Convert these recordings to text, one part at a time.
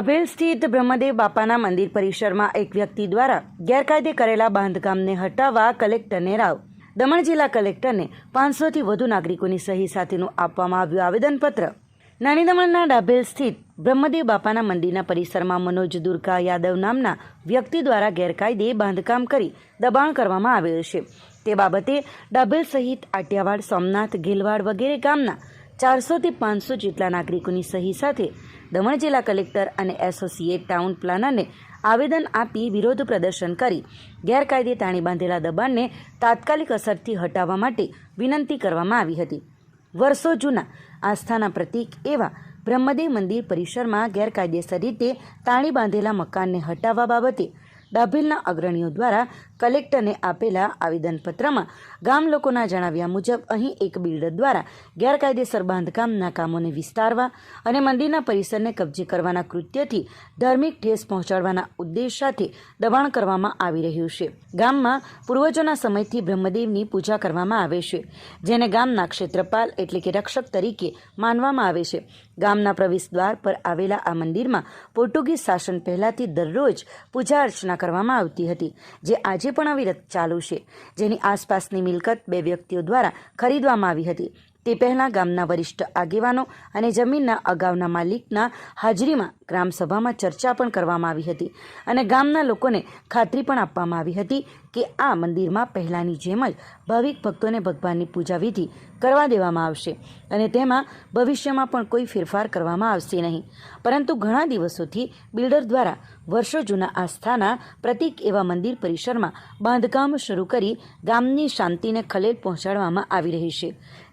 ડાભેલ સ્થિત બ્રહ્મદેવ બાપાના મંદિર પરિસરમાં એક વ્યક્તિ દ્વારા ગેરકાયદે કરેલા બાંધકામને હટાવવા કલેક્ટરને રાવ. દમણ જિલ્લા કલેક્ટરને પાંચસોથી વધુ નાગરિકોની સહી સાથેનું આપવામાં આવ્યું આવેદનપત્ર. નાની દમણના ડાભેલ સ્થિત બ્રહ્મદેવ બાપાના મંદિરના પરિસરમાં મનોજ દુર્ગા યાદવ નામના વ્યક્તિ દ્વારા ગેરકાયદે બાંધકામ કરી દબાણ કરવામાં આવેલ છે. તે બાબતે ડાભેલ સહિત આટિયાવાડ, સોમનાથ, ગેલવાડ વગેરે ગામના ચારસોથી પાંચસો જેટલા નાગરિકોની સહી સાથે દમણ જિલ્લા કલેક્ટર અને એસોસિએટ ટાઉન પ્લાનરને આવેદન આપી વિરોધ પ્રદર્શન કરી. ગેરકાયદે તાણી બાંધેલા દબાણને તાત્કાલિક અસરથી હટાવવા માટે વિનંતી કરવામાં આવી હતી. વર્ષો જૂના આસ્થાના પ્રતીક એવા બ્રહ્મદેવ મંદિર પરિસરમાં ગેરકાયદેસર રીતે તાણી બાંધેલા મકાનને હટાવવા બાબતે ડાભેલના અગ્રણીઓ દ્વારા કલેક્ટરને આપેલા આવેદનપત્રમાં ગામ લોકોના જણાવ્યા મુજબ અહીં એક બિલ્ડર દ્વારા ગેરકાયદેસર બાંધકામના કામોને વિસ્તારવા અને મંદિરના પરિસરને કબજે કરવાના કૃત્યથી ધાર્મિક ઠેસ પહોંચાડવાના ઉદ્દેશ સાથે દબાણ કરવામાં આવી રહ્યું છે. ગામમાં પૂર્વજોના સમયથી બ્રહ્મદેવની પૂજા કરવામાં આવે છે, જેને ગામના ક્ષેત્રપાલ એટલે કે રક્ષક તરીકે માનવામાં આવે છે. ગામના પ્રવેશ દ્વાર પર આવેલા આ મંદિરમાં પોર્ટુગીઝ શાસન પહેલાંથી દરરોજ પૂજા અર્ચના કરવામાં આવતી હતી, જે આજે પણ અવિરત ચાલુ છે, જેની આસપાસની મિલકત બે વ્યક્તિઓ દ્વારા ખરીદવામાં આવી હતી. તે પહેલાં ગામના વરિષ્ઠ આગેવાનો અને જમીનના અગાઉના માલિકના હાજરીમાં ગ્રામસભામાં ચર્ચા પણ કરવામાં આવી હતી અને ગામના લોકોને ખાતરી પણ આપવામાં આવી હતી કે આ મંદિરમાં પહેલાંની જેમ જ ભાવિક ભક્તોને ભગવાનની પૂજા વિધિ કરવા દેવામાં આવશે અને તેમાં ભવિષ્યમાં પણ કોઈ ફેરફાર કરવામાં આવશે નહીં. પરંતુ ઘણા દિવસોથી બિલ્ડર દ્વારા વર્ષો જૂના આસ્થાના પ્રતીક એવા મંદિર પરિસરમાં બાંધકામ શરૂ કરી ગામની શાંતિને ખલેલ પહોંચાડવામાં આવી રહી છે,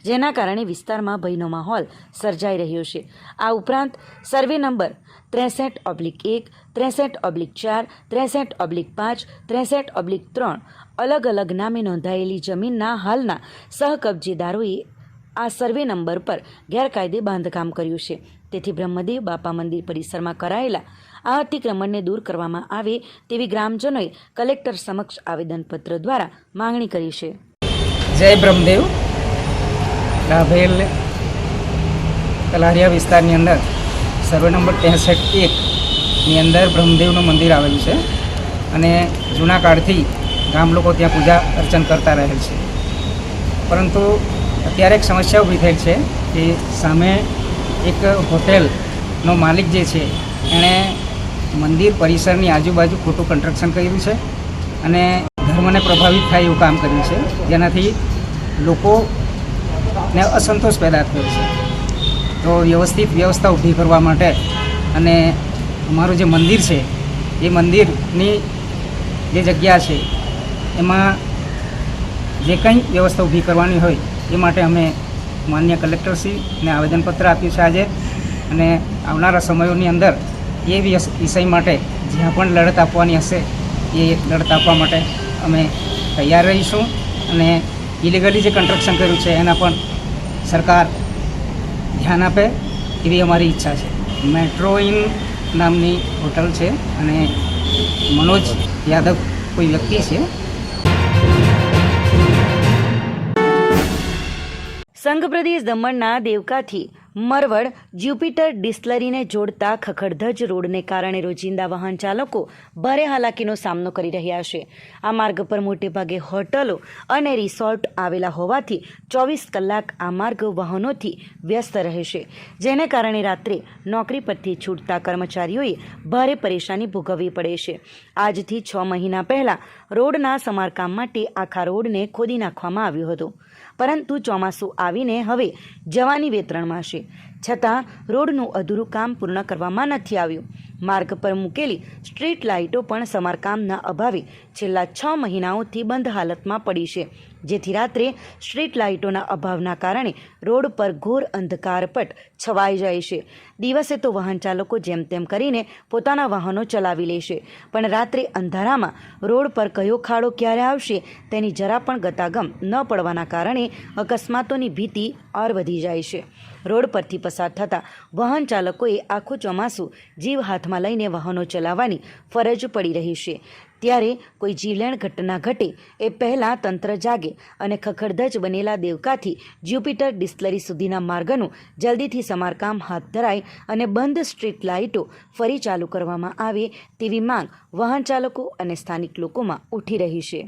જેના કારણે વિસ્તારમાં ભયનો માહોલ સર્જાઈ રહ્યો છે. આ ઉપરાંત સર્વે નંબર ત્રેસઠ ઓબ્લિક એક ત્રેસઠ ઓબ્લિક ચાર, ત્રેસઠ ઓબ્લિક પાંચ, ત્રેસઠ ઓબ્લિક ત્રણ અલગ અલગ નામે નોંધાયેલી જમીનના હાલના સહકબજેદારોએ આ સર્વે નંબર પર ગેરકાયદે બાંધકામ કર્યું છે. તેથી બ્રહ્મદેવ બાપા મંદિર પરિસરમાં કરાયેલા આ અતિક્રમણને દૂર કરવામાં આવે તેવી ગ્રામજનોએ કલેક્ટર સમક્ષ આવેદનપત્ર દ્વારા માંગણી કરી છે. જય બ્રહ્મદેવ. ડાભેલ કલારિયા વિસ્તારની અંદર સર્વે નંબર ત્રેસઠ એકની અંદર બ્રહ્મદેવનું મંદિર આવેલું છે અને જૂના કાળથી ગામ લોકો ત્યાં પૂજા અર્ચન કરતા રહેલ છે. પરંતુ અત્યારે એક સમસ્યા ઊભી થઈ છે કે સામે એક હોટેલનો માલિક જે છે, એણે મંદિર પરિસરની આજુબાજુ ખોટું કન્સ્ટ્રક્શન કર્યું છે અને ધર્મને પ્રભાવિત થાય એવું કામ કર્યું છે. જેનાથી લોકોને અસંતોષ પેદા થયો છે. તો વ્યવસ્થિત વ્યવસ્થા ઊભી કરવા માટે અને અમારું જે મંદિર છે, એ મંદિરની જે જગ્યા છે, એમાં જે કંઈ વ્યવસ્થા ઊભી કરવાની હોય, એ માટે અમે માન્ય કલેક્ટરશ્રીને આવેદનપત્ર આપ્યું છે આજે. અને આવનારા સમયોની અંદર એ વિષ- વિષય માટે જ્યાં પણ લડત આપવાની હશે, એ લડત આપવા માટે અમે તૈયાર રહીશું. અને ઇલીગલી જે કન્સ્ટ્રક્શન કર્યું છે, એના પણ સરકાર ધ્યાન આપે, એવી અમારી ઈચ્છા છે. મેટ્રો ઇન નામની હોટલ છે અને મનોજ યાદવ કોઈ વ્યક્તિ છે. સંઘ પ્રદેશ દમણના દેવકાથી મરવડ જ્યુપિટર ડિસ્લરીને જોડતા ખખડધજ રોડને કારણે રોજિંદા વાહન ચાલકો ભારે હાલાકીનો સામનો કરી રહ્યા છે. આ માર્ગ પર મોટેભાગે હોટલો અને રિસોર્ટ આવેલા હોવાથી ચોવીસ કલાક આ માર્ગ વાહનોથી વ્યસ્ત રહેશે જેને કારણે રાત્રે નોકરી પરથી છૂટતા કર્મચારીઓએ ભારે પરેશાની ભોગવવી પડે છે. આજથી છ મહિના પહેલાં રોડના સમારકામ માટે આખા રોડને ખોદી નાખવામાં આવ્યો હતો. પરંતુ ચોમાસું આવીને હવે જવાની વેતરણમાં છે. છતાં રોડનું અધૂરું કામ પૂર્ણ કરવામાં નથી આવ્યું. માર્ગ પર મૂકેલી સ્ટ્રીટ લાઇટો પણ સમારકામના અભાવે છેલ્લા છ મહિનાઓથી બંધ હાલતમાં પડી છે. જેથી રાત્રે સ્ટ્રીટ લાઇટોના અભાવના કારણે રોડ પર ઘોર અંધકારપટ છવાઈ જાય છે. દિવસે તો વાહન ચાલકો જેમ તેમ કરીને પોતાના વાહનો ચલાવી લેશે પણ રાત્રે અંધારામાં રોડ પર કયો ખાડો ક્યારે આવશે તેની જરા પણ ગતાગમ ન પડવાના કારણે અકસ્માતોની ભીતિ ઓર વધી જાય છે. રોડ પરથી પસાર થતા વાહન ચાલકોએ આખું ચોમાસું જીવ હાથમાં લઈને વાહનો ચલાવવાની ફરજ પડી રહી છે. ત્યારે કોઈ જીવલેણ ઘટના ઘટે એ પહેલાં તંત્ર જાગે અને ખખડધજ બનેલા દેવકાથી જ્યુપિટર ડિસ્ટલરી સુધીના માર્ગનું જલ્દીથી સમારકામ હાથ ધરાય અને બંધ સ્ટ્રીટ લાઇટો ફરી ચાલુ કરવામાં આવે તેવી માંગ વાહન ચાલકો અને સ્થાનિક લોકોમાં ઉઠી રહી છે.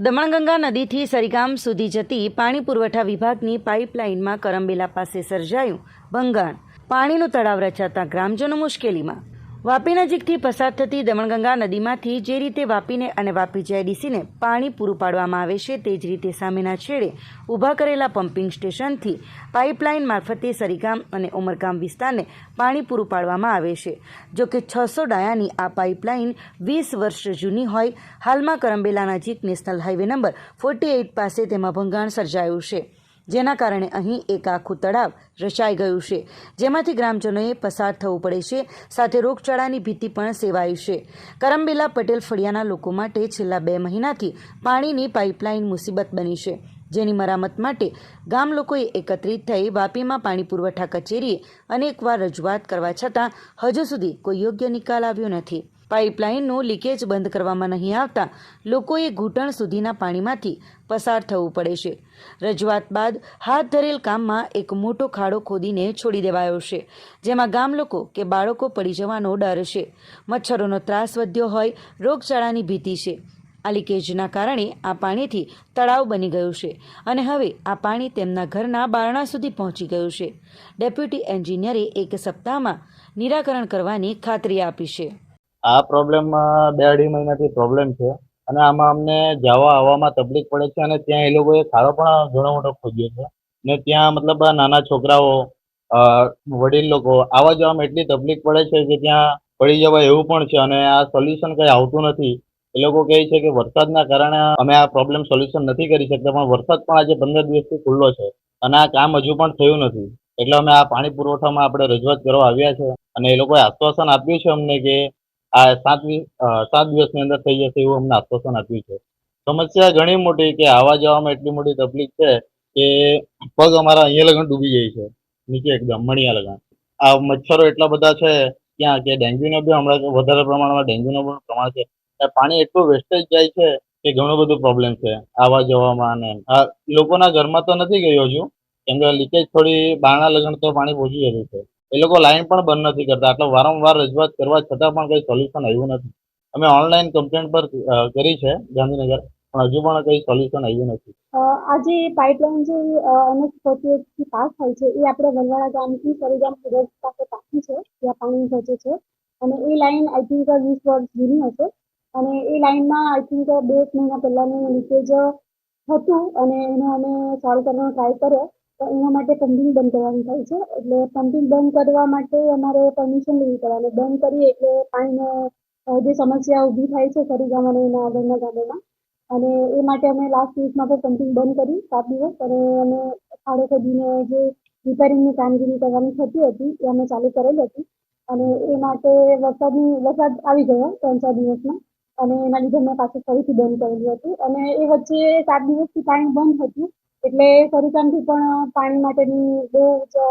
દમણગંગા નદીથી સરીગામ સુધી જતી પાણી પુરવઠા વિભાગની પાઇપલાઇનમાં કરંબેલા પાસે સર્જાયું ભંગાણ પાણીનું તળાવ રચાતા ગ્રામજનો મુશ્કેલીમાં. વાપી નજીકથી પસાર થતી દમણગંગા નદીમાંથી જે રીતે વાપીને અને વાપી જેડીસીને પાણી પૂરું પાડવામાં આવે છે તે જ રીતે સામેના છેડે ઊભા કરેલા પમ્પિંગ સ્ટેશનથી પાઇપલાઇન મારફતે સરીગામ અને ઉમરગામ વિસ્તારને પાણી પૂરું પાડવામાં આવે છે. જો કે છસો ડાયાની આ પાઇપલાઇન વીસ વર્ષ જૂની હોય. હાલમાં કરંબેલા નજીક national highway number forty eight પાસે તેમાં ભંગાણ સર્જાયું છે. જેના કારણે અહીં એક આખું તળાવ રચાઈ ગયું છે. જેમાંથી ગ્રામજનોએ પસાર થવું પડે છે, સાથે રોગચાળાની ભીતિ પણ સેવાઈ છે. કરમબેલા પટેલ ફળિયાના લોકો માટે છેલ્લા બે મહિનાથી પાણીની પાઇપલાઇન મુસીબત બની છે. જેની મરામત માટે ગામ લોકોએ એકત્રિત થઈ વાપીમાં પાણી પુરવઠા કચેરીએ અનેકવાર રજૂઆત કરવા છતાં હજુ સુધી કોઈ યોગ્ય નિકાલ આવ્યો નથી. પાઇપલાઇનનું લીકેજ બંધ કરવામાં નહીં આવતા લોકોએ ઘૂંટણ સુધીના પાણીમાંથી પસાર થવું પડે છે. રજૂઆત બાદ હાથ ધરેલ કામમાં એક મોટો ખાડો ખોદીને છોડી દેવાયો છે, જેમાં ગામ લોકો કે બાળકો પડી જવાનો ડર છે. મચ્છરોનો ત્રાસ વધ્યો હોય, રોગચાળાની ભીતિ છે. આ લીકેજના કારણે આ પાણીથી તળાવ બની ગયું છે અને હવે આ પાણી તેમના ઘરના બારણા સુધી પહોંચી ગયું છે. ડેપ્યુટી એન્જિનિયરે એક સપ્તાહમાં નિરાકરણ કરવાની ખાતરી આપી છે. આ પ્રોબ્લેમ બે અઢી મહિનાથી પ્રોબ્લેમ છે. અને આમાં અમને જવા આવવામાં તકલીફ પડે છે અને ત્યાં એ લોકોએ ખાડો પણ ઘણો મોટો ખોદ્યો છે. ને ત્યાં મતલબ નાના છોકરાઓ વડીલ લોકો આવા જવામાં એટલી તકલીફ પડે છે કે ત્યાં પડી જવાય એવું પણ છે. અને આ સોલ્યુશન કંઈ આવતું નથી. એ લોકો કહે છે કે વરસાદના કારણે અમે આ પ્રોબ્લેમ સોલ્યુશન નથી કરી શકતા, પણ વરસાદ પણ આજે પંદર દિવસથી ખુલ્લો છે. અને આ કામ હજુ પણ થયું નથી. એટલે અમે આ પાણી પુરવઠામાં આપણે રજૂઆત કરવા આવ્યા છે. અને એ લોકોએ આશ્વાસન આપ્યું છે અમને કે આ સાત સાત દિવસની અંદર થઈ જશે એવું અમને આશ્વાસન આપ્યું છે. સમસ્યા ઘણી મોટી કે આવવા જવામાં એટલી મોટી તકલીફ છે કે પગ અમારા અહીંયા લગન ડૂબી જાય છે, નીચે એકદમ મણિયા લગન. આ મચ્છરો એટલા બધા છે ત્યાં કે ડેન્ગ્યુનો બી હમણાં વધારે પ્રમાણમાં ડેન્ગ્યુનો પણ પ્રમાણ છે. પાણી એટલું વેસ્ટેજ જાય છે કે ઘણું બધું પ્રોબ્લેમ છે આવવા જવામાં અને આ લોકોના ઘરમાં તો નથી ગયો હજુ, કેમ કે લીકેજ થોડી બારણા લગન તો પાણી પહોંચી જતું છે. એ લોકો લાઈન પણ બંધ નથી કરતા. એટલે વારંવાર રજૂઆત કરવા છતાં પણ કંઈ સોલ્યુશન આવ્યું નથી. અમે ઓનલાઈન કમ્પ્લેન્ટ પર કરી છે ગાંધીનગર, પણ હજુ પણ કંઈ સોલ્યુશન આવ્યું નથી. આ જે પાઇપલાઇન જે અનેકથી પાસ થાય છે, એ આપણે વલવાડા ગામથી સરીગામ સુરત પાસે પાકી છે ત્યાં પાણી પહોંચે છે. અને એ લાઈન આઈ થિંક વીસ વર્ષ જૂની હશે. અને એ લાઈનમાં આઈ થિંક બે એક મહિના પહેલાંનું લીકેજ હતું અને એને અમે સોલ્વ કરવાનો ટ્રાય કર્યો. તો એના માટે પમ્પિંગ બંધ કરવાનું થાય છે. એટલે પમ્પિંગ બંધ કરવા માટે અમારે પરમિશન લેવી પડે. બંધ કરીએ એટલે પાણીનો જે સમસ્યા ઊભી થાય છે સરીગામ અને એના આગળના ગામોમાં. અને એ માટે અમે લાસ્ટ વીકમાં પણ પમ્પિંગ બંધ કરી, સાત દિવસ. અને અમે ખાડો ખોદીને જે રિપેરિંગની કામગીરી કરવાની થતી હતી, એ અમે ચાલુ કરેલી હતી. અને એ માટે વરસાદની, વરસાદ આવી ગયો ત્રણ ચાર દિવસમાં. અને એના લીધે મેં પાછું ફરીથી બંધ કરેલું હતું. અને એ વચ્ચે સાત દિવસથી પાણી બંધ હતું. એટલે સરિતામથી પણ પાણી માટેની બહુ જ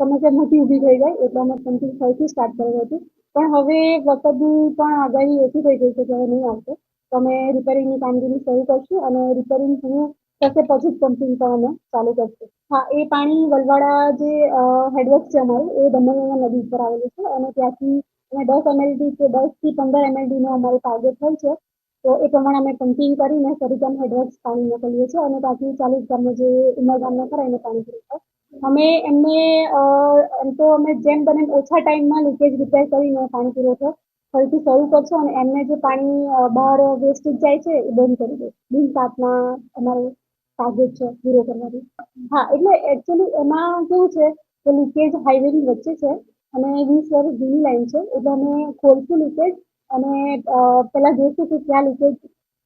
સમસ્યા મોટી ઊભી થઈ જાય, એટલે અમે સમથિંગ ફરીથી સ્ટાર્ટ કર્યું હતું. પણ હવે વરસાદની પણ આગાહી ઓછી થઈ ગઈ છે કે હવે નહીં આવશે. તો અમે રિપેરિંગની કામગીરી શરૂ કરશું અને રિપેરિંગ પૂરું થશે પછી જ પમ્પિંગ પણ અમે ચાલુ કરશું. હા, એ પાણી વલવાડા જે હેડવર્ક છે અમારું, એ દમણગંગા નદી ઉપર આવેલું છે અને ત્યાંથી અમે દસ એમએલડી કે દસથી પંદર એમએલડીનો અમારો ટાર્ગેટ હોય છે. તો એ પ્રમાણે અમે પંપિંગ કરીને સરિગામ ડ્રગ્સ પાણી મોકલીએ છીએ અને બાકી ચાલીસ ગામમાં જે ઉમરગામના ખરા એને પાણી પૂરું અમે એમને એમ તો અમે જેમ બને ઓછા ટાઈમમાં લીકેજ રિપેર કરીને પાણી પુરવઠો ફરીથી શરૂ કરશો અને એમને જે પાણી બહાર વેસ્ટેજ જાય છે એ બંધ કરી દે. બિન સાતના અમારું ટાર્ગેટ છે પૂરો કરવાનું હા, એટલે એકચ્યુઅલી એમાં કેવું છે કે લીકેજ હાઈવેની વચ્ચે છે અને વીસ વર્ષ જૂની લાઈન છે. એટલે અમે ખોલશું લીકેજ અને અ, પહેલા જોઈશું કે ક્યાં લીકેજ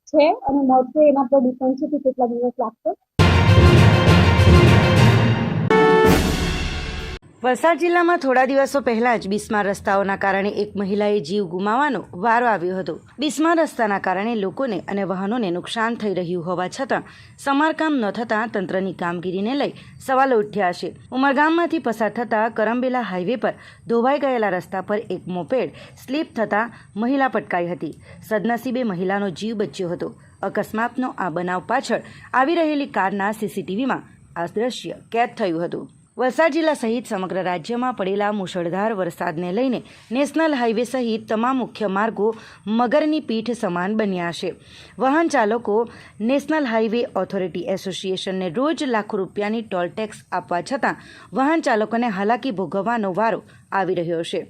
છે અને મળશે એના પર ડિપેન્ડ છે કે કેટલા દિવસ લાગશે. વલસાડ જિલ્લામાં થોડા દિવસો પહેલા જ બિસ્માર રસ્તાઓના કારણે એક મહિલાએ જીવ ગુમાવવાનો વારો આવ્યો હતો. બિસ્માર રસ્તાના કારણે લોકોને અને વાહનોને નુકસાન થઈ રહ્યું હોવા છતાં સમારકામ ન થતાં તંત્રની કામગીરીને લઈ સવાલો ઉઠ્યા છે. ઉમરગામમાંથી પસાર થતા કરંબેલા હાઈવે પર ધોવાઈ ગયેલા રસ્તા પર એક મોપેડ સ્લીપ થતાં મહિલા પટકાઈ હતી. સદનસીબે મહિલાનો જીવ બચ્યો હતો. અકસ્માતનો આ બનાવ પાછળ આવી રહેલી કારના સીસીટીવીમાં આ દ્રશ્ય કેદ થયું હતું. વલસાડ જિલ્લા સહિત સમગ્ર રાજ્યમાં પડેલા મુશળધાર વરસાદને લઈને નેશનલ હાઈવે સહિત તમામ મુખ્ય માર્ગો મગરની પીઠ સમાન બન્યા છે. વાહન ચાલકો નેશનલ હાઈવે ઓથોરિટી એસોસિએશનને રોજ લાખો રૂપિયાની ટોલ ટેક્સ આપવા છતાં વાહન ચાલકોને હાલાકી ભોગવવાનો વારો આવી રહ્યો છે.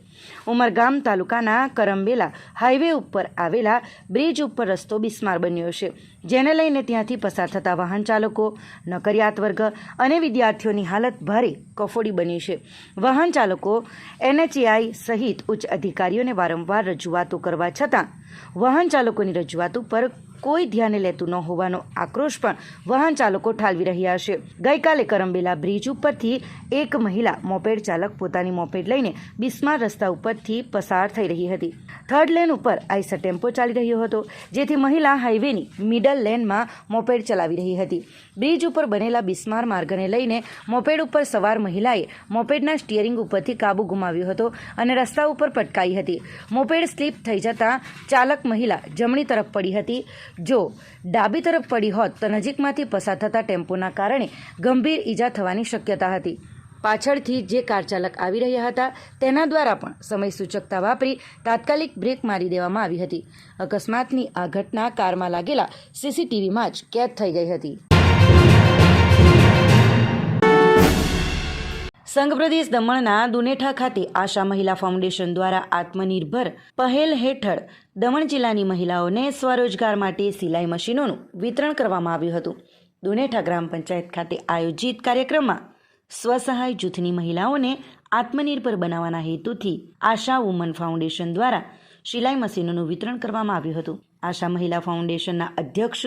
ઉમરગામ તાલુકાના કરંબેલા હાઈવે ઉપર આવેલા બ્રિજ ઉપર રસ્તો બિસ્માર બન્યો છે, જેને લઈને ત્યાંથી પસાર થતા વાહન ચાલકો, નકરિયાત વર્ગ અને વિદ્યાર્થીઓની હાલત ભારે કફોડી બની છે. વાહન ચાલકો, એનએચએઆઈ સહિત ઉચ્ચ અધિકારીઓને વારંવાર રજૂઆતો કરવા છતાં, વાહન ચાલકોની રજૂઆત ઉપર કોઈ ધ્યાને લેતું ન હોવાનો આક્રોશ પણ વાહન ચાલકો ઠાલવી રહ્યા છે. ગઈકાલે કરંબેલા બ્રિજ ઉપરથી એક મહિલા મોપેડ ચાલક પોતાની મોપેડ લઈને બિસ્માર રસ્તા ઉપરથી પસાર થઈ રહી હતી. થર્ડ લેન ઉપર આઈસર ટેમ્પો ચાલી રહ્યો હતો, જેથી મહિલા હાઈવેની મિડલ લેનમાં મોપેડ ચલાવી રહી હતી. બ્રિજ ઉપર બનેલા બિસ્માર માર્ગને લઈને મોપેડ ઉપર સવાર મહિલાએ મોપેડના સ્ટિયરિંગ ઉપરથી કાબુ ગુમાવ્યો હતો અને રસ્તા ઉપર પટકાઈ હતી. મોપેડ સ્લીપ થઈ જતાં ચાલક મહિલા જમણી તરફ પડી હતી. જો ડાબી તરફ પડી હોત તો નજીકમાંથી પસાર થતા ટેમ્પોના કારણે ગંભીર ઈજા થવાની શક્યતા હતી. પાછળથી જે કાર ચાલક આવી રહ્યા હતા, તેના દ્વારા પણ સમય સૂચકતા વાપરી તાત્કાલિક બ્રેક મારી દેવામાં આવી હતી. અકસ્માતની આ ઘટના કારમાં લાગેલા સીસીટીવીમાં જ કેદ થઈ ગઈ હતી. સંઘ પ્રદેશ દમણના દુનેઠા ખાતે આશા મહિલા ફાઉન્ડેશન દ્વારા આત્મનિર્ભર પહેલ હેઠળ દમણ જિલ્લાની મહિલાઓને સ્વરોજગાર માટે સિલાઈ મશીનોનું વિતરણ કરવામાં આવ્યું હતું. દુનેઠા ગ્રામ પંચાયત ખાતે આયોજિત કાર્યક્રમમાં સ્વસહાય જૂથની મહિલાઓને આત્મનિર્ભર બનાવવાના હેતુથી આશા વુમન ફાઉન્ડેશન દ્વારા સિલાઈ મશીનોનું વિતરણ કરવામાં આવ્યું હતું. આશા મહિલા ફાઉન્ડેશનના અધ્યક્ષ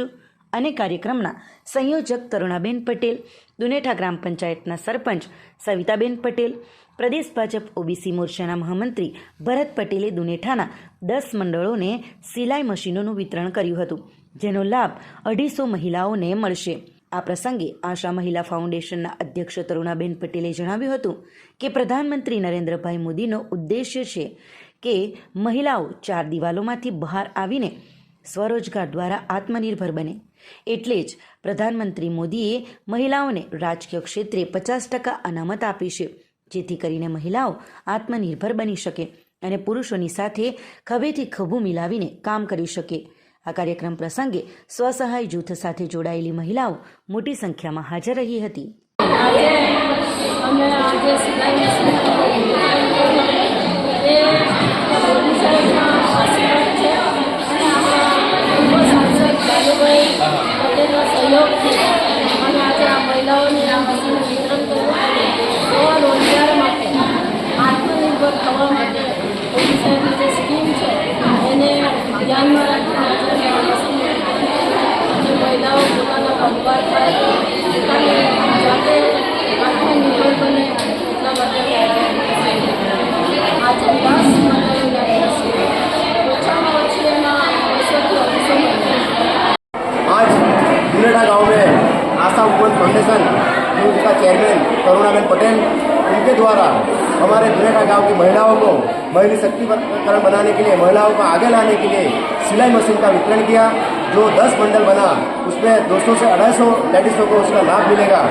અને કાર્યક્રમના સંયોજક તરુણાબેન પટેલ, દુનેઠા ગ્રામ પંચાયતના સરપંચ સવિતાબેન પટેલ, પ્રદેશ ભાજપ ઓબીસી મોરચાના મહામંત્રી ભરત પટેલે દુનેઠાના દસ મંડળોને સિલાઈ મશીનોનું વિતરણ કર્યું હતું, જેનો લાભ અઢીસો મહિલાઓને મળશે. આ પ્રસંગે આશા મહિલા ફાઉન્ડેશનના અધ્યક્ષ તરુણાબેન પટેલે જણાવ્યું હતું કે પ્રધાનમંત્રી નરેન્દ્રભાઈ મોદીનો ઉદ્દેશ્ય છે કે મહિલાઓ ચાર દિવાલોમાંથી બહાર આવીને સ્વરોજગાર દ્વારા આત્મનિર્ભર બને. એટલે જ પ્રધાનમંત્રી મોદીએ મહિલાઓને રાજકીય ક્ષેત્રે પચાસ ટકા અનામત આપી છે, જેથી કરીને મહિલાઓ આત્મનિર્ભર બની શકે અને પુરુષોની સાથે ખભેથી ખભું મિલાવીને કામ કરી શકે. આ કાર્યક્રમ પ્રસંગે સ્વસહાય જૂથ સાથે જોડાયેલી મહિલાઓ મોટી સંખ્યામાં હાજર રહી હતી. entendeu? पटेल, उनके द्वारा हमारे दुलेड़ा गाँव की महिलाओं को महिला शक्तिकरण बनाने के लिए, महिलाओं को आगे लाने के लिए सिलाई मशीन का वितरण किया। जो 10 बंडल बना, उसमें 200 से 250 लेडीज़ों को उसका लाभ मिलेगा।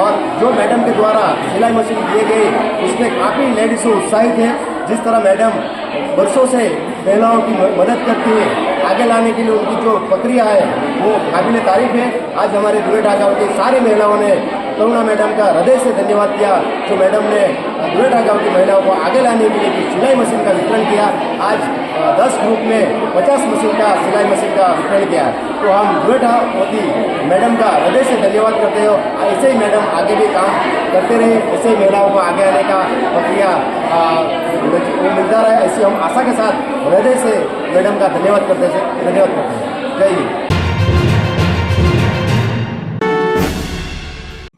और जो मैडम के द्वारा सिलाई मशीन दिए गए, उसमें काफ़ी लेडीज़ उत्साहित हैं, जिस तरह मैडम वर्षों से महिलाओं की मदद करती है, आगे लाने के लिए उनकी जो प्रक्रिया है, वो काबिल तारीफ़ है। आज हमारे दुलेटा गाँव की सारी महिलाओं ने करुणा मैडम का हृदय से धन्यवाद किया, जो मैडम ने दुलेटा गाँव की महिलाओं को आगे लाने के लिए जो सिलाई मशीन का वितरण किया। आज दस ग्रुप में पचास मशीन का, सिलाई मशीन का वितरण किया। तो हम दुलेटा मोदी मैडम का हृदय से धन्यवाद करते हो ऐसे ही मैडम आगे भी काम करते रहे, ऐसे ही महिलाओं को आगे आने का प्रक्रिया मिलता रहे। ऐसी हम आशा के साथ हृदय से मैडम का धन्यवाद करते धन्यवाद करते हैं। जय हिंद।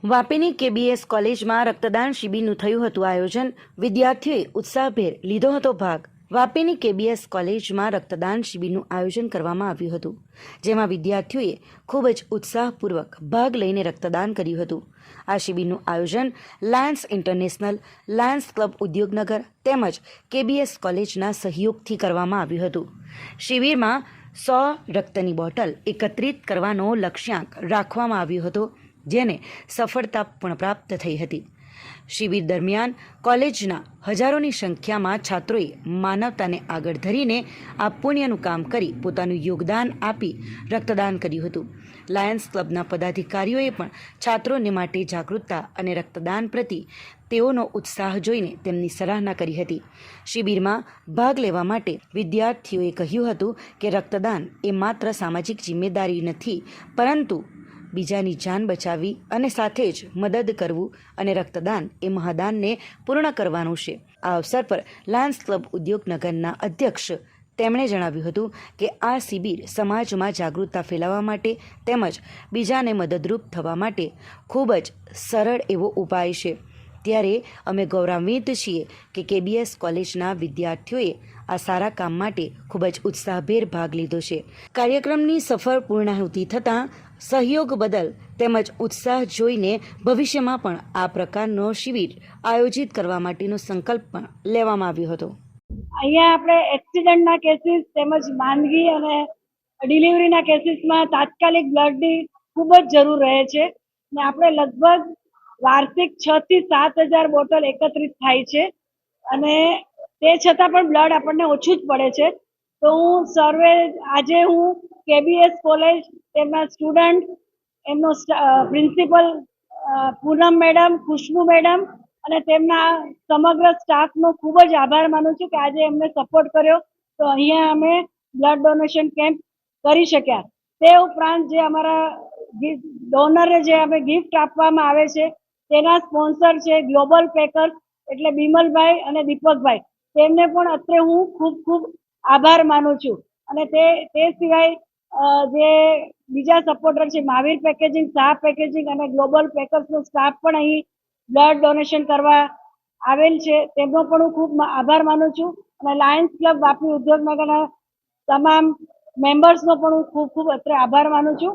વાપીની કેબીએસ કોલેજમાં રક્તદાન શિબિરનું થયું હતું આયોજન. વિદ્યાર્થીઓએ ઉત્સાહભેર લીધો હતો ભાગ. વાપીની કેબીએસ કોલેજમાં રક્તદાન શિબિરનું આયોજન કરવામાં આવ્યું હતું, જેમાં વિદ્યાર્થીઓએ ખૂબ જ ઉત્સાહપૂર્વક ભાગ લઈને રક્તદાન કર્યું હતું. આ શિબિરનું આયોજન Lions International Lions Club Udyognagar તેમજ કેબીએસ કોલેજના સહયોગથી કરવામાં આવ્યું હતું. શિબિરમાં સો રક્તની બોટલ એકત્રિત કરવાનો લક્ષ્યાંક રાખવામાં આવ્યો હતો. જેને સફળતા પણ પ્રાપ્ત થઈ હતી. શિબિર દરમિયાન કોલેજના હજારોની સંખ્યામાં છાત્રોએ માનવતાને આગળ ધરીને આ પુણ્યનું કામ કરી પોતાનું યોગદાન આપી રક્તદાન કર્યું હતું. લાયન્સ ક્લબના પદાધિકારીઓએ પણ છાત્રોને માટે જાગૃતતા અને રક્તદાન પ્રતિ તેઓનો ઉત્સાહ જોઈને તેમની સરાહના કરી હતી. શિબિરમાં ભાગ લેવા માટે વિદ્યાર્થીઓએ કહ્યું હતું કે રક્તદાન એ માત્ર સામાજિક જિમ્મેદારી નથી, પરંતુ બીજાની જાન બચાવવી અને સાથે જ મદદ કરવું અને રક્તદાન એ મહાદાનને પૂર્ણ કરવાનું છે. આ અવસર પર લાયન્સ ક્લબ ઉદ્યોગનગરના અધ્યક્ષ તેમણે જણાવ્યું હતું કે આ શિબિર સમાજમાં જાગૃતતા ફેલાવવા માટે તેમજ બીજાને મદદરૂપ થવા માટે ખૂબ જ સરળ એવો ઉપાય છે. ત્યારે અમે ગૌરવાન્વિત છીએ કે કેબીએસ કોલેજના વિદ્યાર્થીઓએ આ સારા કામ માટે ખૂબ જ ઉત્સાહભેર ભાગ લીધો છે. કાર્યક્રમની સફળ પૂર્ણાહુતિ થતાં સહયોગ બદલ તેમજ ઉત્સાહ જોઈને ભવિષ્યમાં પણ આ પ્રકારનો શિબિર આયોજિત કરવા માટેનો સંકલ્પ પણ લેવામાં આવ્યો હતો. અહીંયા આપણે એક્સિડન્ટના કેસીસ તેમજ માંદગી અને ડિલિવરીના કેસીસમાં તાત્કાલિક બ્લડની ખૂબ જ જરૂર રહે છે ને આપણે લગભગ વાર્ષિક છ થી સાત હજાર બોટલ એકત્રિત થાય છે અને તે છતાં પણ બ્લડ આપણને ઓછું જ પડે છે. તો હું સર્વે આજે હું કેબીએસ કોલેજ તેમના સ્ટુડન્ટ, એમનો principal Poonam madam, Khushbu madam અને તેમના સમગ્ર સ્ટાફનો ખૂબ જ આભાર માનું છું કે આજે એમને સપોર્ટ કર્યો. તો અહીંયા અમે બ્લડ ડોનેશન કેમ્પ કરી શક્યા. તે ઉપરાંત જે અમારા ડોનરે જે અમે ગિફ્ટ આપવામાં આવે છે, તેના સ્પોન્સર છે ગ્લોબલ પેકર્સ એટલે બિમલભાઈ અને દીપકભાઈ. તેમને પણ અત્રે હું ખૂબ ખૂબ આભાર માનું છું. અને તે તે સિવાય જે બીજા સપોર્ટર છે, મહાવીર પેકેજિંગ શાહ પેકેજિંગ અને ગ્લોબલ પેકર્સનો સ્ટાફ પણ અહીં બ્લડ ડોનેશન કરવા આવેલ છે. તેમનો પણ હું ખૂબ આભાર માનું છું. અને લાયન્સ ક્લબ વાપી ઉદ્યોગનગરના તમામ મેમ્બર્સનો પણ હું ખૂબ ખૂબ અત્રે આભાર માનું છું.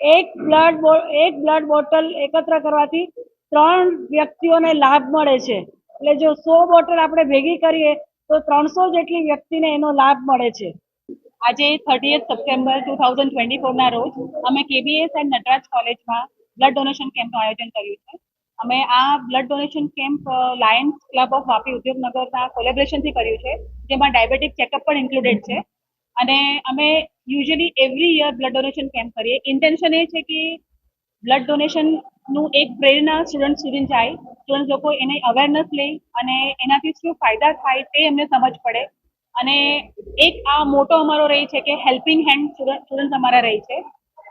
એક બ્લડ એક બ્લડ બોટલ એકત્ર કરવાથી ત્રણ વ્યક્તિઓને લાભ મળે છે. એટલે જો સો બોટલ આપણે ભેગી કરીએ તો ત્રણસો જેટલી વ્યક્તિને એનો લાભ મળે છે. આજે thirtieth September two thousand twenty ફોરના રોજ અમે કેબીએસ એન્ડ નટરાજ કોલેજમાં બ્લડ ડોનેશન કેમ્પનું આયોજન કર્યું છે. અમે આ blood donation camp Lions Club of Vapi ઉદ્યોગનગરના કોલેબ્રેશનથી કર્યું છે. જેમાં ડાયાબિટીક ચેકઅપ પણ ઇન્ક્લુડેડ છે. અને અમે usually every year blood donation camp કરીએ. ઇન્ટેન્શન એ છે કે બ્લડ ડોનેશનનું એક પ્રેરણા સ્ટુડન્ટ સુધી જાય. સ્ટુડન્ટ લોકો એને અવેરનેસ લે અને એનાથી શું ફાયદા થાય તે એમને સમજ પડે. અને એક આ મોટો અમારો રહી છે કે હેલ્પિંગ હેન્ડ સ્ટુડન્ટ અમારા રહી છે.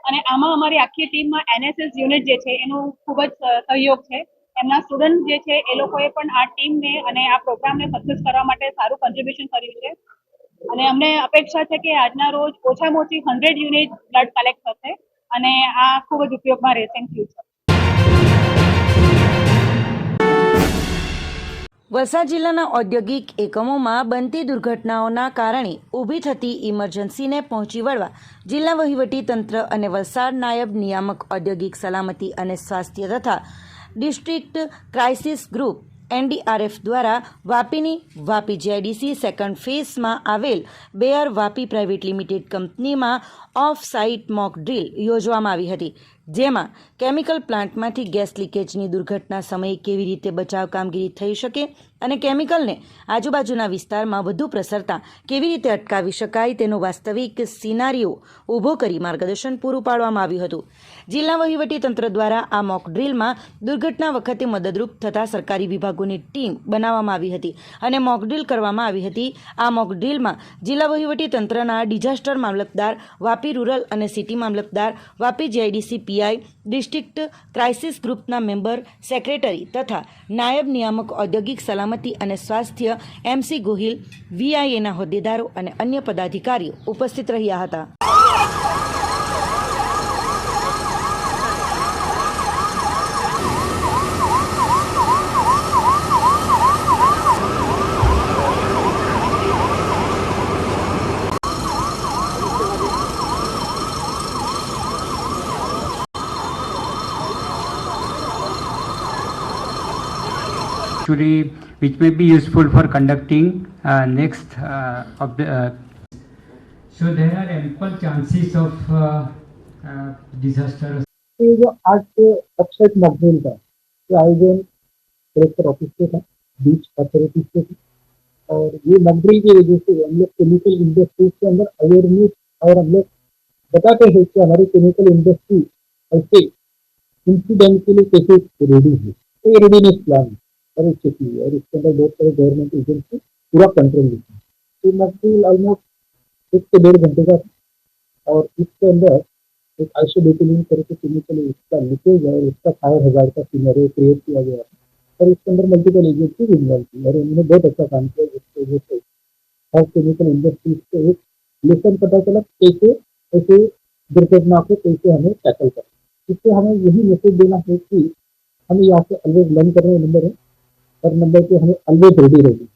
અને આમાં અમારી આખી ટીમમાં એનએસએસ યુનિટ જે છે એનો ખૂબ જ સહયોગ છે. એમના સ્ટુડન્ટ જે છે એ લોકોએ પણ આ ટીમને અને આ પ્રોગ્રામને સક્સેસ કરવા માટે સારું કોન્ટ્રીબ્યુશન કર્યું છે. અને અમને અપેક્ષા છે કે આજના રોજ ઓછામાં ઓછી હંડ્રેડ યુનિટ બ્લડ કલેક્ટ થશે. અને આ ખૂબ જ ઉપયોગમાં રહેશે ઇન ફ્યુચર વલસાડ જિલ્લાના ઔદ્યોગિક એકમોમાં બનતી દુર્ઘટનાઓના કારણે ઊભી થતી ઇમરજન્સીને પહોંચી વળવા જિલ્લા વહીવટી તંત્ર અને વલસાડ નાયબ નિયામક ઔદ્યોગિક સલામતી અને સ્વાસ્થ્ય તથા ડિસ્ટ્રિક્ટ ક્રાઇસિસ ગ્રુપ એનડીઆરએફ દ્વારા વાપીની વાપી જીઆઈડીસી સેકન્ડ ફેઝમાં આવેલ બેયર વાપી પ્રાઇવેટ લિમિટેડ કંપનીમાં ઓફ સાઇટ મોક ડ્રીલ યોજવામાં આવી હતી. જેમાં કેમિકલ પ્લાન્ટમાંથી ગેસ લીકેજની દુર્ઘટના સમયે કેવી રીતે બચાવ કામગીરી થઈ શકે અને કેમિકલને આજુબાજુના વિસ્તારમાં વધુ પ્રસરતા કેવી રીતે અટકાવી શકાય તેનો વાસ્તવિક સિનારીઓ ઊભો કરી માર્ગદર્શન પૂરું પાડવામાં આવ્યું હતું. જિલ્લા વહીવટી તંત્ર દ્વારા આ મોક ડ્રીલમાં દુર્ઘટના વખતે મદદરૂપ થતા સરકારી વિભાગોની ટીમ બનાવવામાં આવી હતી અને મોક ડ્રીલ કરવામાં આવી હતી. આ મોક ડ્રીલમાં જિલ્લા વહીવટી તંત્રના ડિઝાસ્ટર મામલતદાર, વાપી રૂરલ અને સિટી મામલતદાર, Vapi GIDC PI, district crisis ગ્રુપના મેમ્બર, સેક્રેટરી તથા નાયબ નિયામક ઔદ્યોગિક સલામતી સલામતી અને સ્વાસ્થ્ય એમસી ગોહિલ વીઆઈએના હોદ્દેદારો અને અન્ય પદાધિકારીઓ ઉપસ્થિત રહ્યા હતા. Actually which may be useful for conducting uh, next uh, of the uh, so there are ample chances of uh, uh, disaster ये जो आज के वेबसाइट मॉकड्रिल का ये आयोजन कलेक्टर ऑफिस पे था बीच अथॉरिटीज पे था और ये मॉकड्रिल की वजह से हम लोग केमिकल इंडस्ट्रीज के अंदर अवेयरनेस और हम लोग बताते हैं कि हमारी केमिकल इंडस्ट्री ऐसे इंसिडेंट के लिए कैसे रेडी है तो ये रेडीनेस प्लान कर चुकी है और इसके अंदर बहुत सारे गवर्नमेंट एजेंसी पूरा कंट्रोल लेती है। तो मॉकड्रिल ऑलमोस्ट एक से डेढ़ घंटे का और इसके अंदर एक आइसोबेटिलिन करके केमिकल इसका लीकेज है और इसका फायर हज़ार का सिनेरियो क्रिएट किया गया और इसके अंदर मल्टीपल एजेंसी भी इन्वॉल्व थी और उन्होंने बहुत अच्छा काम किया जिसकी वजह से हर केमिकल इंडस्ट्रीज़ को एक लेसन पता चला कैसे ऐसे दुर्घटना को कैसे हमें टैकल करना इससे हमें यही मैसेज देना है कि हमें यहाँ से ऑलवेज लर्न करने नंबर है। और नंबर पे हमें ऑलवेज रेडी रहना